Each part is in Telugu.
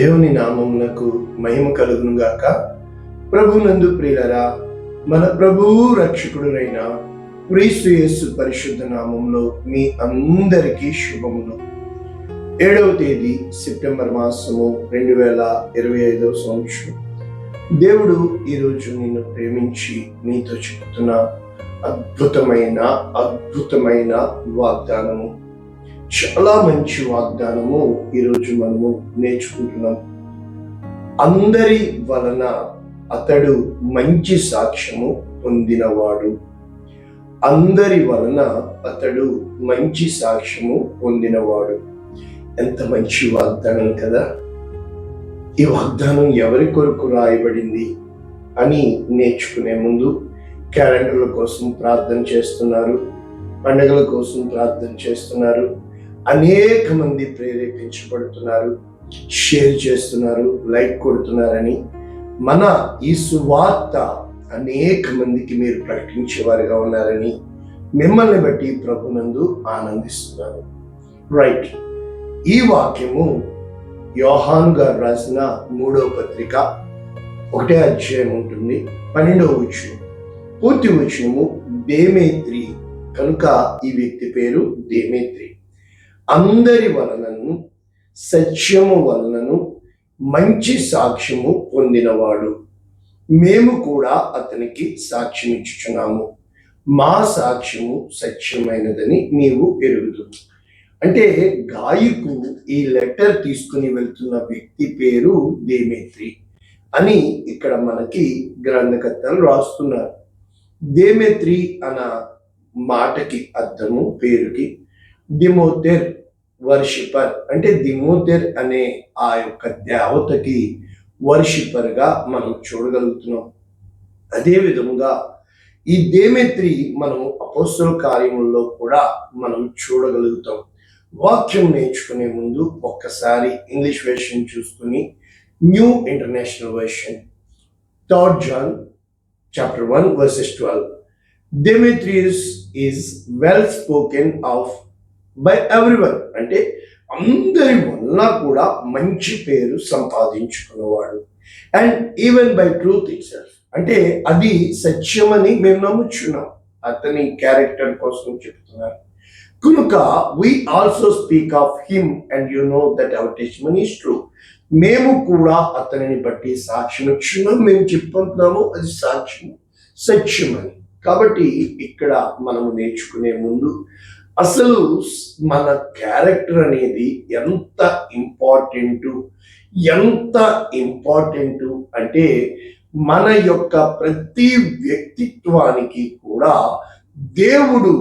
దేవుని నామమునకు మహిమ కలుగును గాక. ప్రభునందు ప్రియులరా మన ప్రభువు రక్షకుడునైన క్రీస్తు యేసు పరిశుద్ధ నామంలో మీ అందరికీ శుభములు. ఏడవ తేదీ సెప్టెంబర్ మాసము రెండు వేల ఇరవై ఐదవ సంవత్సరం. దేవుడు ఈరోజు నిన్ను ప్రేమించి నీతో చెబుతున్న అద్భుతమైన అద్భుతమైన వాగ్దానము. చాలా మంచి వాగ్దానము ఈరోజు మనము నేర్చుకుంటున్నాం. అందరి వలన అతడు మంచి సాక్ష్యము పొందినవాడు. అందరి వలన అతడు మంచి సాక్ష్యము పొందినవాడు. ఎంత మంచి వాగ్దానం కదా! ఈ వాగ్దానం ఎవరి కొరకు రాయబడింది అని నేర్చుకునే ముందు క్యాలెండర్ల కోసం ప్రార్థన చేస్తున్నారు పండుగల కోసం ప్రార్థన చేస్తున్నారు అనేక మంది ప్రేరేపించబడుతున్నారు షేర్ చేస్తున్నారు లైక్ కొడుతున్నారని. మన ఈ సువార్త అనేక మందికి మీరు ప్రకటించేవారుగా ఉన్నారని మిమ్మల్ని బట్టి ప్రభునందు ఆనందిస్తున్నారు రైట్ ఈ వాక్యము యోహాన్ గారు రాసిన మూడవ పత్రిక ఒకటే అధ్యాయం ఉంటుంది పన్నెండవ వచనం. పూర్తి వచనము దేమేత్రి కనుక ఈ వ్యక్తి పేరు దేమేత్రి. అందరి వలనను సత్యము వలనను మంచి సాక్ష్యము పొందినవాడు. మేము కూడా అతనికి సాక్ష్యం ఇచ్చుచున్నాము మా సాక్ష్యము సత్యమైనదని నీవు ఎరుగుతుంది అంటే గాయకు ఈ లెటర్ తీసుకుని వెళ్తున్న వ్యక్తి పేరు దేమేత్రి అని ఇక్కడ మనకి గ్రంథకర్తలు రాస్తున్నారు. దేమేత్రి అన్న మాటకి అర్థము పేరుకి డిమోతెర్ వర్షిపర్ అంటే దిమోతెర్ అనే ఆ యొక్క దేవతకి వర్షిపర్గా మనం చూడగలుగుతున్నాం. అదే విధముగా ఈ దేమేత్రి మనం అపోస్తుల కార్యముల్లో కూడా మనం చూడగలుగుతాం. వాక్యం నేర్చుకునే ముందు ఒక్కసారి ఇంగ్లీష్ వెర్షన్ చూసుకుని new international version third John chapter one verses twelve. Demetrius is well spoken of by everyone అంటే అందరి వల్ల కూడా మంచి పేరు సంపాదించుకున్నవాడు. And even by truth itself అంటే అది సత్యమని మేము నమ్ముచున్నాం. అతని క్యారెక్టర్ కోసం చెప్తున్నారు. కనుక we also speak of him and you know that our testimony is true మేము కూడా అతనిని బట్టి సాక్ష్యం ఇచ్చున్నాం మేము చెప్పుకుంటున్నాము అది సాక్ష్యం సత్యమని. కాబట్టి ఇక్కడ మనము నేర్చుకునే ముందు అసలు మన క్యారెక్టర్ అనేది ఎంత ఇంపార్టెంట్? ఎంత ఇంపార్టెంట్ అంటే మన యొక్క ప్రతి వ్యక్తిత్వానికి కూడా దేవుడు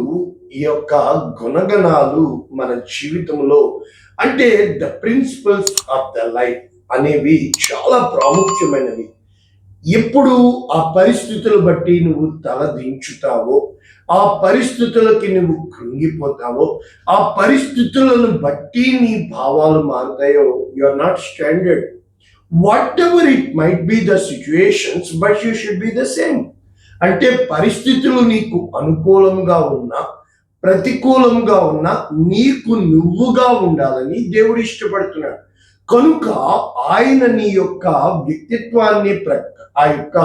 ఈ యొక్క గుణగణాలు మన జీవితంలో అంటే the principles of the life అనేవి చాలా ప్రాముఖ్యమైనవి. ఎప్పుడు ఆ పరిస్థితులు బట్టి నువ్వు తల దించుతావో ఆ పరిస్థితులకి నువ్వు కృంగిపోతావో ఆ పరిస్థితులను బట్టి నీ భావాలు మారుతాయో you are not standard whatever it might be the situations but you should be the same అంటే పరిస్థితులు నీకు అనుకూలంగా ఉన్నా ప్రతికూలంగా ఉన్నా నీకు నువ్వుగా ఉండాలని దేవుడు ఇష్టపడుతున్నాడు. కనుక ఆయన నీ యొక్క వ్యక్తిత్వాన్ని ప్ర ఆ యొక్క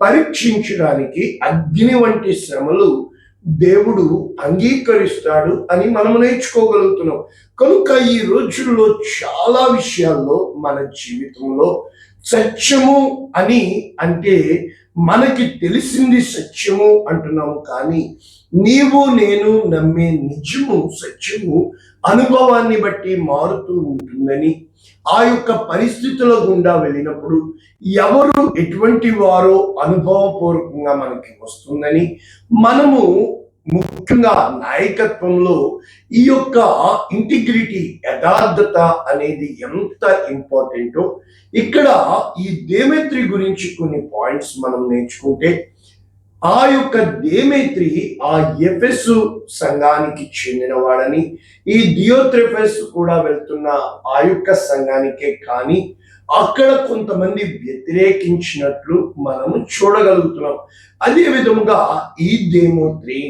పరీక్షించడానికి అగ్ని వంటి శ్రమలు దేవుడు అంగీకరిస్తాడు అని మనం నేర్చుకోగలుగుతున్నాం. కనుక ఈ రోజుల్లో చాలా విషయాల్లో మన జీవితంలో సత్యము అని అంటే మనకి తెలిసింది సత్యము అంటున్నాము కానీ నీవు నేను నమ్మే నిజము సత్యము అనుభవాన్ని బట్టి మారుతూ ఉంటుందని ఆ యొక్క పరిస్థితుల గుండా వెళ్ళినప్పుడు ఎవరు ఎటువంటి వారో అనుభవపూర్వకంగా మనకి వస్తుందని మనము ముఖ్యంగా నాయకత్వంలో ఈ యొక్క ఇంటిగ్రిటీ యథార్థత అనేది ఎంత ఇంపార్టెంటో ఇక్కడ ఈ దేవేత్రి గురించి కొన్ని పాయింట్స్ మనం నేర్చుకుంటే ఆ యొక్క దేమేత్రి ఆ ఎఫెస్సు సంఘానికి చెందినవాడని ఈ దియోత్రెఫెస్ కూడా వెళ్తున్న ఆ యొక్క సంఘానికే కానీ అక్కడ కొంతమంది వ్యతిరేకించినట్లు మనము చూడగలుగుతున్నాం. అదే విధముగా ఈ దేమోత్రి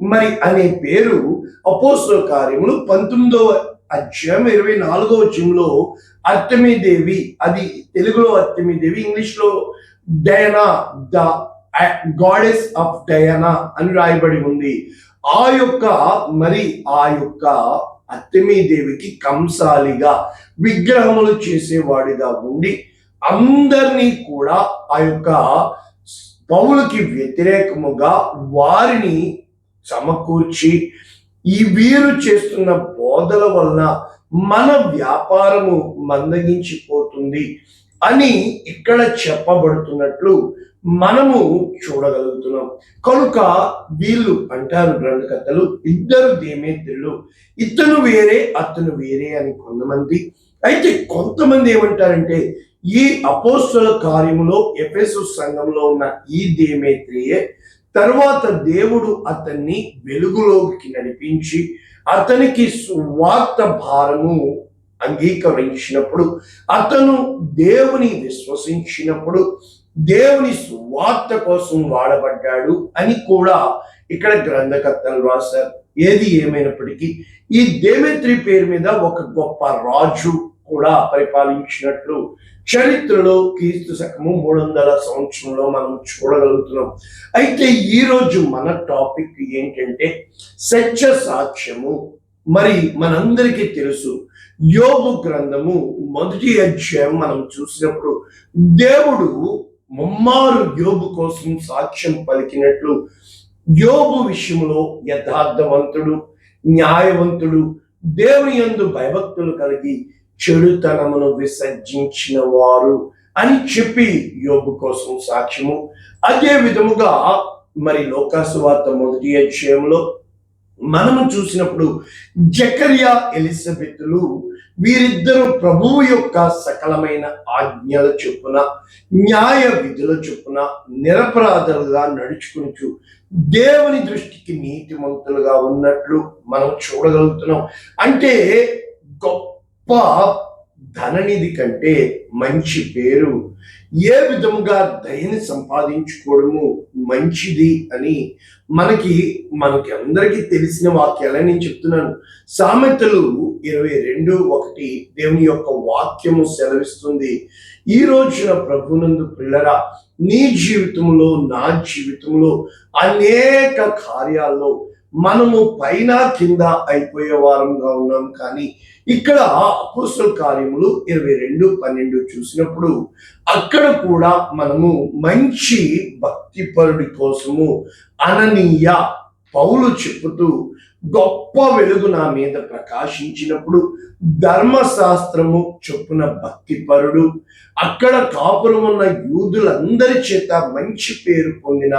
మరి అనే పేరు అపోస్లో కార్యములు పంతొమ్మిదవ అధ్యాయం ఇరవై నాలుగో వచనంలో అర్తమీదేవి అది తెలుగులో అర్తమీదేవి ఇంగ్లీష్లో Diana the goddess of Diana అని రాయబడి ఉంది. ఆ యొక్క మరి ఆ యొక్క అత్తమీదేవికి కంసాలిగా విగ్రహములు చేసేవాడిగా ఉండి అందరినీ కూడా ఆ యొక్క పౌలకి వ్యతిరేకముగా వారిని సమకూర్చి ఈ వీరు చేస్తున్న బోధల వలన మన వ్యాపారము మందగించిపోతుంది అని ఇక్కడ చెప్పబడుతున్నట్లు మనము చూడగలుగుతున్నాం. కనుక వీళ్ళు అంటారు గ్రంథకర్తలు ఇద్దరు దేమేత్రులు ఇతను వేరే అతను వేరే అని కొంతమంది. అయితే కొంతమంది ఏమంటారంటే ఈ అపోస్తుల కార్యములో ఎఫెసు సంఘంలో ఉన్న ఈ దేమేత్రియే తర్వాత దేవుడు అతన్ని వెలుగులోకి నడిపించి అతనికి సువార్త భారము అంగీకరించినప్పుడు అతను దేవుని విశ్వసించినప్పుడు దేవుని సువార్త కోసం వాడబడ్డాడు అని కూడా ఇక్కడ గ్రంథకర్తలు రాశారు. ఏది ఏమైనప్పటికీ ఈ దేవేత్రి పేరు మీద ఒక గొప్ప రాజు కూడా పరిపాలించినట్లు చరిత్రలో క్రీస్తు శకము మూడు వందల సంవత్సరంలో మనం చూడగలుగుతున్నాం. అయితే ఈ రోజు మన టాపిక్ ఏంటంటే సత్య సాక్ష్యము. మరి మనందరికీ తెలుసు యోగు గ్రంథము మొదటి అధ్యాయం మనం చూసినప్పుడు దేవుడు ముమ్మారు యోబు కోసం సాక్ష్యం పలికినట్లు యోబు విషయంలో యథార్థవంతుడు న్యాయవంతుడు దేవుని యందు భయభక్తులు కలిగి చెడుతనమును విసర్జించిన వారు అని చెప్పి యోగు కోసం సాక్ష్యము. అదే విధముగా మరి లోకాసువార్త మొదటి అధ్యాయంలో మనము చూసినప్పుడు జకరియా ఎలిజబెత్లు వీరిద్దరు ప్రభువు యొక్క సకలమైన ఆజ్ఞల చొప్పున న్యాయ విధుల చొప్పున నిరపరాధులుగా నడుచుకుంటూ దేవుని దృష్టికి నీతిమంతులుగా ఉన్నట్లు మనం చూడగలుగుతున్నాం. అంటే గొప్ప ధననిధి కంటే మంచి పేరు ఏ విధముగా దయని సంపాదించుకోవడము మంచిది అని మనకి మనకి అందరికీ తెలిసిన వాక్యాలని నేను చెప్తున్నాను. సామెతలు ఇరవై రెండు ఒకటి దేవుని యొక్క వాక్యము సెలవిస్తుంది. ఈ రోజున ప్రభునందు పిల్లరా నీ జీవితంలో నా జీవితంలో అనేక కార్యాల్లో మనము పైన కింద అయిపోయే వారంగా ఉన్నాం. కానీ ఇక్కడ అపోస్తల కార్యములు ఇరవై రెండు పన్నెండు చూసినప్పుడు అక్కడ కూడా మనము మంచి భక్తిపరుడి కోసము అననీయ పౌలు చెప్పుతూ గొప్ప వెలుగు నా మీద ప్రకాశించినప్పుడు ధర్మశాస్త్రము చొప్పున భక్తిపరుడు అక్కడ కాపురం ఉన్న యూదులందరి చేత మంచి పేరు పొందిన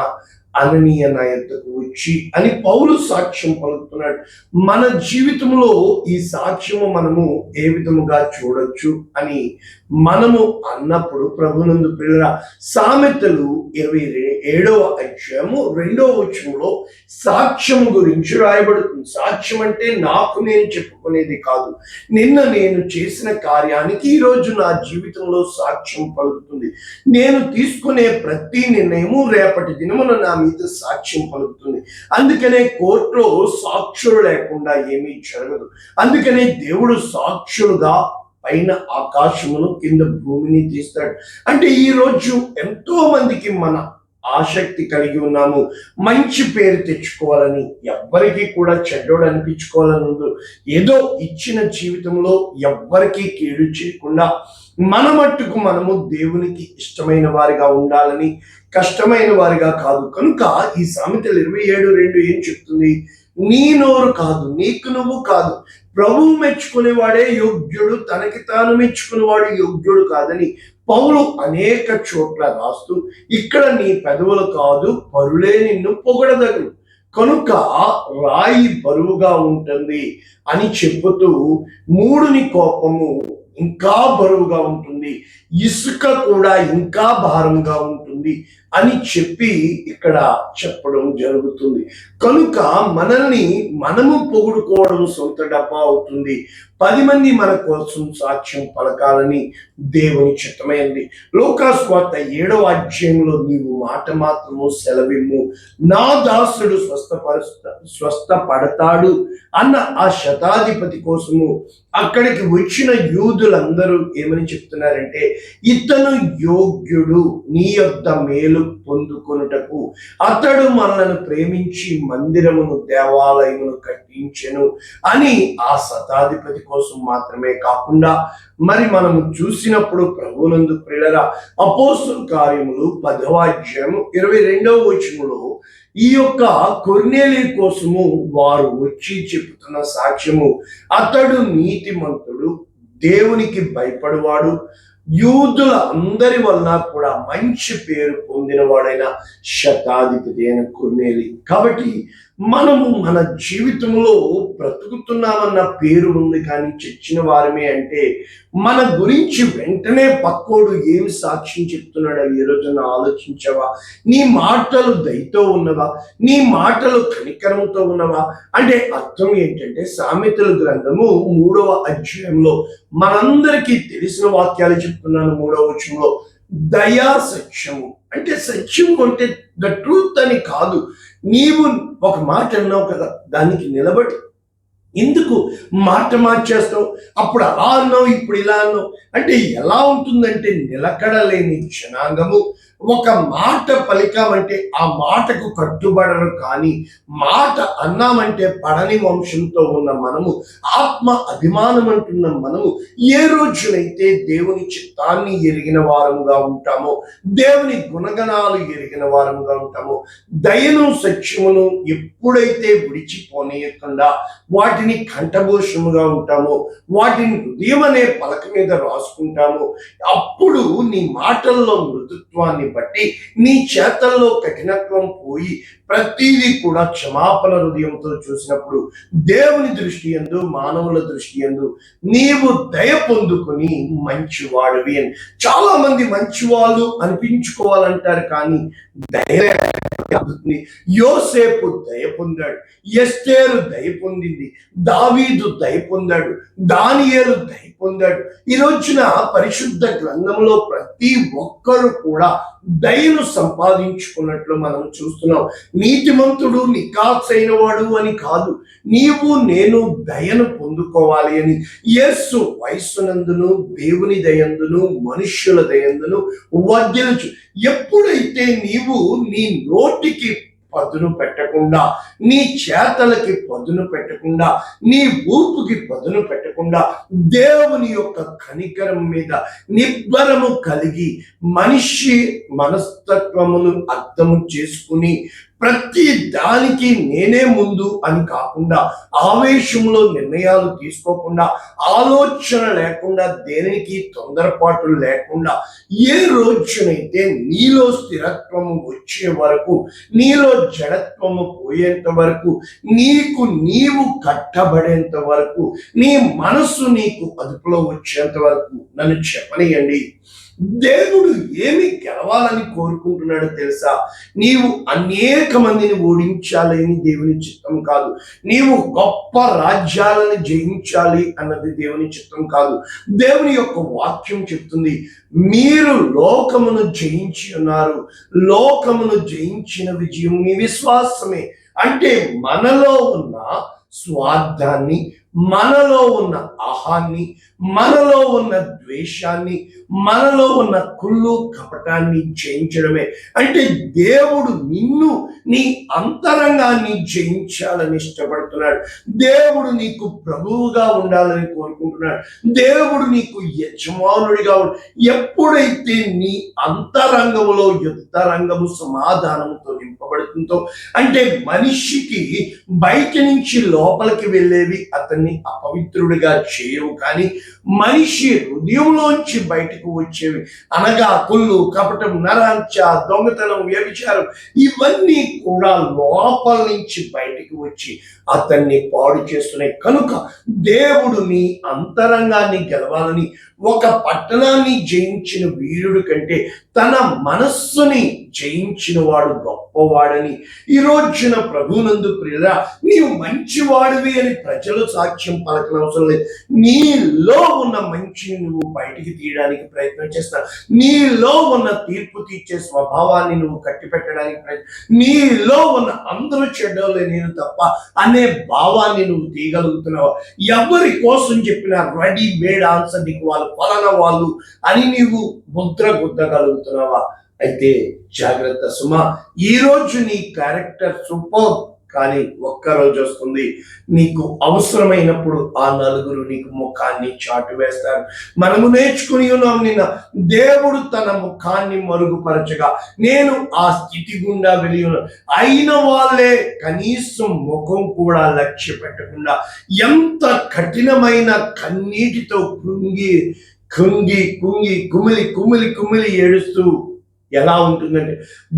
అననీయ నా యొద్దకు వచ్చి అని పౌలు సాక్ష్యం పలుకుతున్నాడు. మన జీవితంలో ఈ సాక్ష్యము మనము ఏ విధముగా చూడొచ్చు అని మనము అన్నప్పుడు ప్రభునందు పిల్లల సామెతలు ఇరవై ఏడవ అధ్యాయము రెండవ వచ్చంలో సాక్ష్యం గురించి రాయబడుతుంది. సాక్ష్యం అంటే నాకు నేను చెప్పుకునేది కాదు. నిన్న నేను చేసిన కార్యానికి ఈ రోజు నా జీవితంలో సాక్ష్యం పలుకుతుంది. నేను తీసుకునే ప్రతి నిర్ణయము రేపటి దినమున నా మీద సాక్ష్యం పలుకుతుంది. అందుకనే కోర్టులో సాక్షులు లేకుండా ఏమీ జరగదు. అందుకనే దేవుడు సాక్షులుగా పైన ఆకాశమును కింద భూమిని తీస్తాడు. అంటే ఈ రోజు ఎంతో మందికి మన ఆసక్తి కలిగి ఉన్నాము. మంచి పేరు తెచ్చుకోవాలని ఎవ్వరికి కూడా చెడ్డోడు అనిపించుకోవాలని ఉండదు. ఏదో ఇచ్చిన జీవితంలో ఎవ్వరికీ కీడు చేయకుండా మన మట్టుకు మనము దేవునికి ఇష్టమైన వారిగా ఉండాలని కష్టమైన వారిగా కాదు. కనుక ఈ సామెతలు ఇరవై ఏడు రెండు ఏం చెప్తుంది? నీ నోరు కాదు నీకు నువ్వు కాదు. ప్రభువు మెచ్చుకునేవాడే యోగ్యుడు తనకి తాను మెచ్చుకునేవాడు యోగ్యుడు కాదని పౌలు అనేక చోట్ల రాస్తూ ఇక్కడ నీ పెదవులు కాదు పరులే నిన్ను పొగడదగు కనుక రాయి బరువుగా ఉంటుంది అని చెప్పుతూ మూడుని కోపము ఇంకా బరువుగా ఉంటుంది. ఇసుక కూడా ఇంకా భారంగా ఉంటుంది. అని చెప్పి ఇక్కడ చెప్పడం జరుగుతుంది. కనుక మనల్ని మనము పొగుడుకోవడం సొంత డబ్బా అవుతుంది. పది మంది మన కోసం సాక్ష్యం పలకాలని దేవుని చిత్తమైంది. లోకాస్వార్త ఏడవ అధ్యాయంలో నీవు మాట మాత్రము సెలవిమ్ము. నా దాసుడు స్వస్థపరుస్త స్వస్థపడతాడు అన్న ఆ శతాధిపతి కోసము అక్కడికి వచ్చిన యూదులందరూ ఏమని చెప్తున్నారంటే ఇతను యోగ్యుడు నీ యొక్క మేలు పొందుకొనుటకు. అతడు మనలను ప్రేమించి మందిరమును దేవాలయమును కట్టించెను అని ఆ శతాధిపతి కోసం మాత్రమే కాకుండా మరి మనము చూసినప్పుడు ప్రభునందు ప్రియులరా అపోస్తుల కార్యములు పదవ అధ్యాయము ఇరవై రెండవ వచనంలో ఈ యొక్క కొర్నేలి కోసము వారు వచ్చి చెబుతున్న సాక్ష్యము. అతడు నీతిమంతుడు దేవునికి భయపడువాడు యూదుల అందరి వలన కూడా మంచి పేరు పొందినవాడైన శతాధిపతి అయిన కొన్నేలి కాబట్టి మనము మన జీవితంలో బ్రతుకుతున్నామన్న పేరు ఉంది కానీ చచ్చిన వారమే అంటే మన గురించి వెంటనే పక్కోడు ఏమి సాక్ష్యం చెప్తున్నాడో? ఈ రోజున ఆలోచించవా? నీ మాటలు దయతో ఉన్నవా? నీ మాటలు కనికరముతో ఉన్నవా? అంటే అర్థం ఏంటంటే సామెతల గ్రంథము మూడవ అధ్యాయంలో మనందరికీ తెలిసిన వాక్యాలు చెప్తున్నాను మూడవ వచనంలో. దయా సత్యము. అంటే సత్యము అంటే ద ట్రూత్ అని కాదు. నీవు ఒక మాట అన్నావు కదా దానికి నిలబడి. ఎందుకు మాట మార్చేస్తావు? అప్పుడు అలా అన్నావు ఇప్పుడు ఇలా అన్నావు. అంటే ఎలా ఉంటుందంటే నిలకడలేని జనాంగము. ఒక మాట పలికామంటే ఆ మాటకు కట్టుబడరు కానీ మాట అన్నామంటే పడని వంశంతో ఉన్న మనము ఆత్మ అభిమానం అంటున్న మనము ఏ రోజునైతే దేవుని చిత్తాన్ని ఎరిగిన వారముగా ఉంటామో దేవుని గుణగణాలు ఎరిగిన వారంగా ఉంటామో దయను సత్యమును ఎప్పుడైతే విడిచిపోనీయకుండా వాటిని కంఠభూషముగా ఉంటామో వాటిని హృదయం అనే పలక మీద రాసుకుంటామో అప్పుడు నీ మాటల్లో మృదుత్వాన్ని బట్టి నీ చేతల్లో కఠినత్వం పోయి ప్రతిదీ కూడా క్షమాపణ హృదయంతో చూసినప్పుడు దేవుని దృష్టి ఎందు మానవుల దృష్టి ఎందు నీవు దయ పొందుకుని మంచివాడివి అని. చాలా మంది మంచివాళ్ళు అనిపించుకోవాలంటారు కానీ దయ యోసేపు దయ పొందాడు ఎస్తేరు దయ పొందింది దావీదు దయ పొందాడు దానియేలు దయ పొందాడు. ఈ రోజున పరిశుద్ధ గ్రంథంలో ప్రతి ఒక్కరు కూడా దయను సంపాదించుకున్నట్లు మనం చూస్తున్నాం. నీతిమంతుడు నికాసైన వాడు అని కాదు. నీవు నేను దయను పొందుకోవాలి అని. యస్సు వయస్సునందును దేవుని దయందును మనుష్యుల దయందును వర్ధిల్చు ఎప్పుడైతే నీవు నీ నోటికి పదును పెట్టకుండా నీ చేతలకి పదును పెట్టకుండా నీ ఊపుకి పదును పెట్టకుండా దేవుని యొక్క కనికరం మీద నిబ్బరము కలిగి మనిషి మనస్తత్వమును అర్థము చేసుకుని ప్రతి దానికి నేనే ముందు అని కాకుండా ఆవేశంలో నిర్ణయాలు తీసుకోకుండా ఆలోచన లేకుండా దేనికి తొందరపాటు లేకుండా ఏ రోజునైతే నీలో స్థిరత్వము వచ్చే వరకు నీలో జడత్వము పోయేంత వరకు నీకు నీవు కట్టబడేంత వరకు నీ మనస్సు నీకు అదుపులో వచ్చేంత వరకు నన్ను చెప్పనియండి. దేవుడు ఏమి గెలవాలని కోరుకుంటున్నాడో తెలుసా? నీవు అనేక మందిని ఓడించాలని దేవుని చిత్తం కాదు. నీవు గొప్ప రాజ్యాలను జయించాలి అన్నది దేవుని చిత్తం కాదు. దేవుని యొక్క వాక్యం చెప్తుంది మీరు లోకమును జయించి ఉన్నారు. లోకమును జయించిన విజయం మీ విశ్వాసమే. అంటే మనలో ఉన్న స్వార్థాన్ని మనలో ఉన్న అహాన్ని మనలో ఉన్న ద్వేషాన్ని మనలో ఉన్న కుళ్ళు కపటాన్ని జయించడమే. అంటే దేవుడు నిన్ను నీ అంతరంగాన్ని జయించాలని ఇష్టపడుతున్నాడు. దేవుడు నీకు ప్రభువుగా ఉండాలని కోరుకుంటున్నాడు. దేవుడు నీకు యజమానుడిగా ఎప్పుడైతే నీ అంతరంగములో యుద్ధరంగము సమాధానముతో పడుతుందో అంటే మనిషికి బయట నుంచి లోపలికి వెళ్ళేవి అతన్ని అపవిత్రుడిగా చేయవు. కానీ మనిషి హృదయంలోంచి బయటకు వచ్చేవి. అనగా కుళ్ళు కపటం నరాంచ దొంగతనం వ్యభిచారం ఇవన్నీ కూడా లోపల నుంచి బయటికి వచ్చి అతన్ని పాడు చేస్తున్నాయి కనుక దేవుడు నీ అంతరంగాన్ని గెలవాలని ఒక పట్టణాన్ని జయించిన వీరుడు కంటే తన మనస్సుని జయించిన వాడు గొప్పవాడని. ఈ రోజున ప్రభునందు ప్రియరా నీవు మంచివాడివి అని ప్రజలు సాక్ష్యం పలకనవసరం లేదు. నీలో ఉన్న మంచిని నువ్వు బయటికి తీయడానికి ప్రయత్నం చేస్తావు. నీలో ఉన్న తీర్పు తీర్చే స్వభావాన్ని నువ్వు కట్టిపెట్టడానికి ప్రయత్నం. నీలో ఉన్న అందరూ చెడ్డలే నేను తప్ప అనే భావాన్ని నువ్వు తీయగలుగుతున్నావా? ఎవరి కోసం చెప్పిన రెడీ మేడ్ ఆన్సర్ నీకు వాళ్ళు ఫలానా వాళ్ళు అని నీవు ముద్ర గుద్దగలుగుతున్నావా? అయితే జాగ్రత్త సుమ ఈ రోజు నీ క్యారెక్టర్ సూపర్ కానీ ఒక్క రోజు వస్తుంది నీకు అవసరమైనప్పుడు ఆ నలుగురు నీకు ముఖాన్ని చాటు వేస్తారు. మనము నేర్చుకుని ఉన్నాం నిన్న. దేవుడు తన ముఖాన్ని మరుగుపరచగా నేను ఆ స్థితి గుండా వెళ్ళి అయిన వాళ్ళే కనీసం ముఖం కూడా లక్ష్య పెట్టకుండా ఎంత కఠినమైన కన్నీటితో కృంగి కృంగి కుంగి కుమిలి కుమిలి కుమిలి ఏడుస్తూ ఎలా ఉంటుందంటే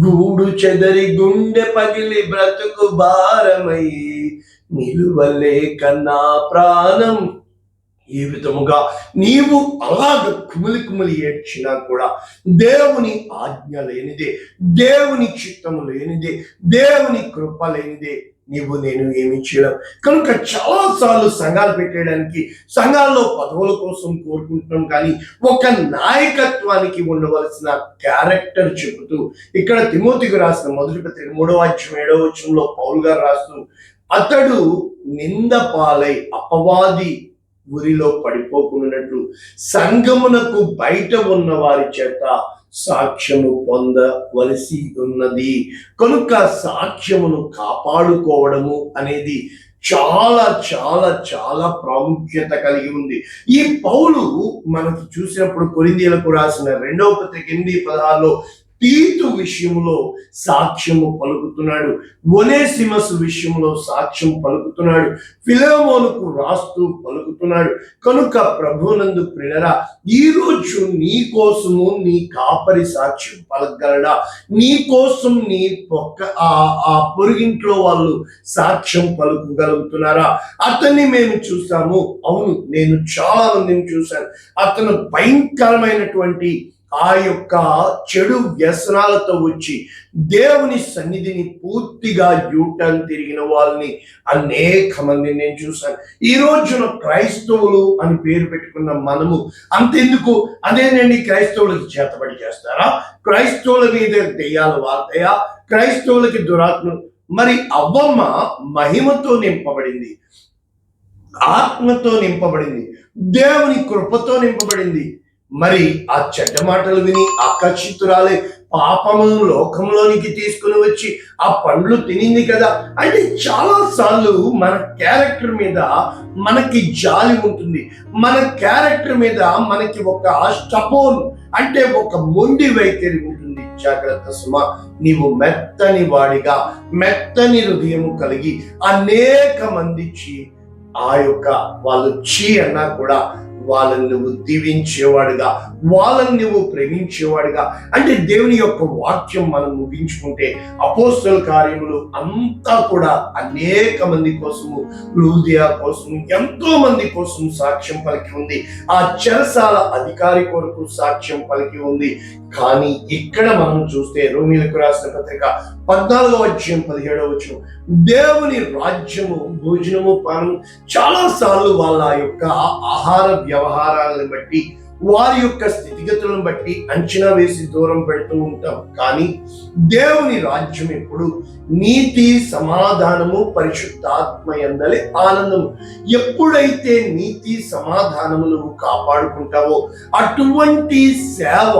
గూడు చెదరి గుండె పగిలి బ్రతుకు భారమై నిలువలే కన్నా ప్రాణం. ఈ విధముగా నీవు అలాగ కుమిలి కుమిలి ఏడ్చినా కూడా దేవుని ఆజ్ఞ లేనిదే దేవుని చిత్తము లేనిదే దేవుని కృప లేనిదే నీవు నేను ఏమి చేయడం కనుక చాలాసార్లు సంఘాలు పెట్టడానికి సంఘాల్లో పదవుల కోసం కోరుకుంటున్నాం కానీ ఒక నాయకత్వానికి ఉండవలసిన క్యారెక్టర్ చెబుతూ ఇక్కడ తిమోతికి రాసిన మొదటి పత్రిక మూడవ అధ్యాయం ఏడవ వచ్చంలో పౌలు గారు రాస్తూ అతడు నింద పాలై అపవాది ఉరిలో పడిపోకున్నట్లు సంగమునకు బయట ఉన్న వారి చేత సాక్ష్యము పొందవలసి ఉన్నది కనుక సాక్ష్యమును కాపాడుకోవడము అనేది చాలా చాలా చాలా ప్రాముఖ్యత కలిగి ఉంది. ఈ పౌలు మనకి చూసినప్పుడు కొరిందీలకు రాసిన రెండవ పత్రిక ఎనిమిది పదహారులో తీతు విషయంలో సాక్ష్యము పలుకుతున్నాడు. ఒనేసిమస్ విషయంలో సాక్ష్యం పలుకుతున్నాడు. ఫిలోమోనుకు రాస్తూ పలుకుతున్నాడు. కనుక ప్రభునందు ప్రియులరా ఈ రోజు నీ కోసము నీ కాపరి సాక్ష్యం పలకగలడా? నీ కోసం నీ పొక్క ఆ ఆ పొరుగింట్లో వాళ్ళు సాక్ష్యం పలుకుగలుగుతున్నారా? అతన్ని మేము చూసాము అవును నేను చాలా మందిని చూశాను. అతను భయంకరమైనటువంటి ఆ యొక్క చెడు వ్యసనాలతో వచ్చి దేవుని సన్నిధిని పూర్తిగా యూటర్న్ తిరిగిన వాళ్ళని అనేక మంది నేను చూశాను. ఈ రోజున క్రైస్తవులు అని పేరు పెట్టుకున్న మనము అంతెందుకు? అదేనండి క్రైస్తవులకి చేతబడి చేస్తారా? క్రైస్తవుల మీద దెయ్యాలు వార్తయా? క్రైస్తవులకి దురాత్మ మరి అవ్వమ్మ మహిమతో నింపబడింది. ఆత్మతో నింపబడింది. దేవుని కృపతో నింపబడింది. మరి ఆ చెడ్డ మాటలు విని ఆకర్షితురాలే పాపమును లోకంలోనికి తీసుకుని వచ్చి ఆ పండ్లు తినింది కదా. అంటే చాలా సార్లు మన క్యారెక్టర్ మీద మనకి జాలి ఉంటుంది. మన క్యారెక్టర్ మీద మనకి ఒక స్టపోన్ అంటే ఒక మొండి వైఖరి ఉంటుంది. జాగ్రత్త సుమ నీవు మెత్తని వాడిగా మెత్తని హృదయము కలిగి అనేక మంది చీ ఆ యొక్క వాళ్ళు చీ అన్నా కూడా వాళ్ళని నువ్వు దీవించేవాడుగా వాళ్ళని నువ్వు ప్రేమించేవాడుగా. అంటే దేవుని యొక్క వాక్యం మనం ముగించుకుంటే అపోస్తల కార్యములు అంతా కూడా అనేక మంది కోసము లూదియా కోసం ఎంతో మంది కోసం సాక్ష్యం పలికి ఉంది. ఆ చెరసాల అధికారి కొరకు సాక్ష్యం పలికి ఉంది. కానీ ఇక్కడ మనం చూస్తే రోమిలకు రాసిన పత్రిక పద్నాలుగో అధ్యాయం పదిహేడవ వచ్చిన దేవుని రాజ్యము భోజనము పానం చాలా సార్లు వాళ్ళ యొక్క ఆహార వ్యవహారాలను బట్టి వారి యొక్క స్థితిగతులను బట్టి అంచనా వేసి దూరం పెడుతూ ఉంటాం. కానీ దేవుని రాజ్యం ఎప్పుడు నీతి సమాధానము పరిశుద్ధాత్మ ఎందలే ఆనందము ఎప్పుడైతే నీతి సమాధానము నువ్వు కాపాడుకుంటావో అటువంటి సేవ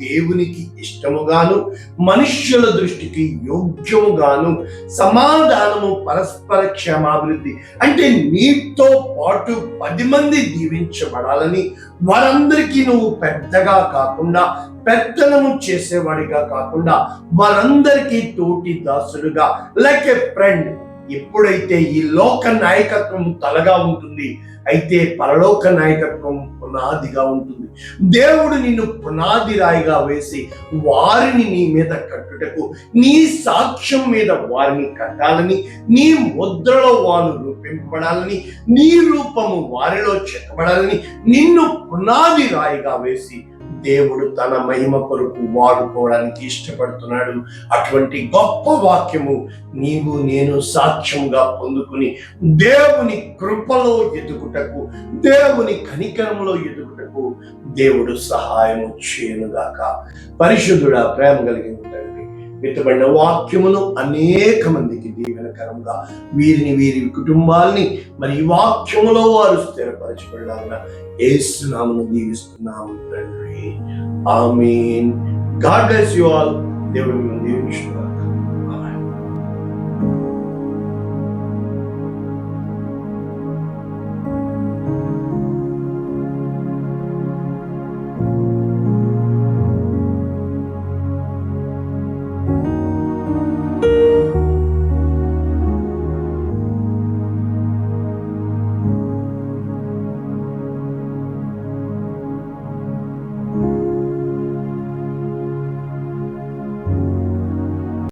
దేవునికి ఇష్టముగాను మనుష్యుల దృష్టికి యోగ్యముగాను సమాధానము పరస్పర క్షేమాభివృద్ధి అంటే నీతో పాటు పది మంది దీవించబడాలని వారందరికీ నువ్వు పెద్దగా కాకుండా పెత్తనము చేసేవాడిగా కాకుండా వారందరికీ తోటి దాసుడుగా లైక్ ఎ ఫ్రెండ్ ఎప్పుడైతే ఈ లోక నాయకత్వం తలగా ఉంటుంది. అయితే పరలోక నాయకత్వం పునాదిగా ఉంటుంది. దేవుడు నిన్ను పునాది రాయిగా వేసి వారిని నీ మీద కట్టుటకు నీ సాక్ష్యం మీద వారిని కట్టాలని నీ ముద్రలో వారు రూపింపబడాలని నీ రూపము వారిలో చెక్కబడాలని నిన్ను పునాది రాయిగా వేసి దేవుడు తన మహిమ కొరకు వాడుకోవడానికి ఇష్టపడుతున్నాడు. అటువంటి గొప్ప వాక్యము నీవు నేను సాక్ష్యంగా పొందుకుని దేవుని కృపలో ఎదుగుటకు దేవుని కనికరములో ఎదుగుటకు దేవుడు సహాయము చేయనుగాక. పరిశుద్ధుడా ప్రేమ కలిగిన విత్తబడిన వాక్యమును అనేక మందికి దీవెనకరంగా వీరిని వీరి కుటుంబాల్ని మరి ఈ వాక్యములో వారు స్థిరపరచబడాలన్న ఏసునామను దీవిస్తున్నాము తండ్రి. Amen. God bless you all. దేవుని దీవించున్నారు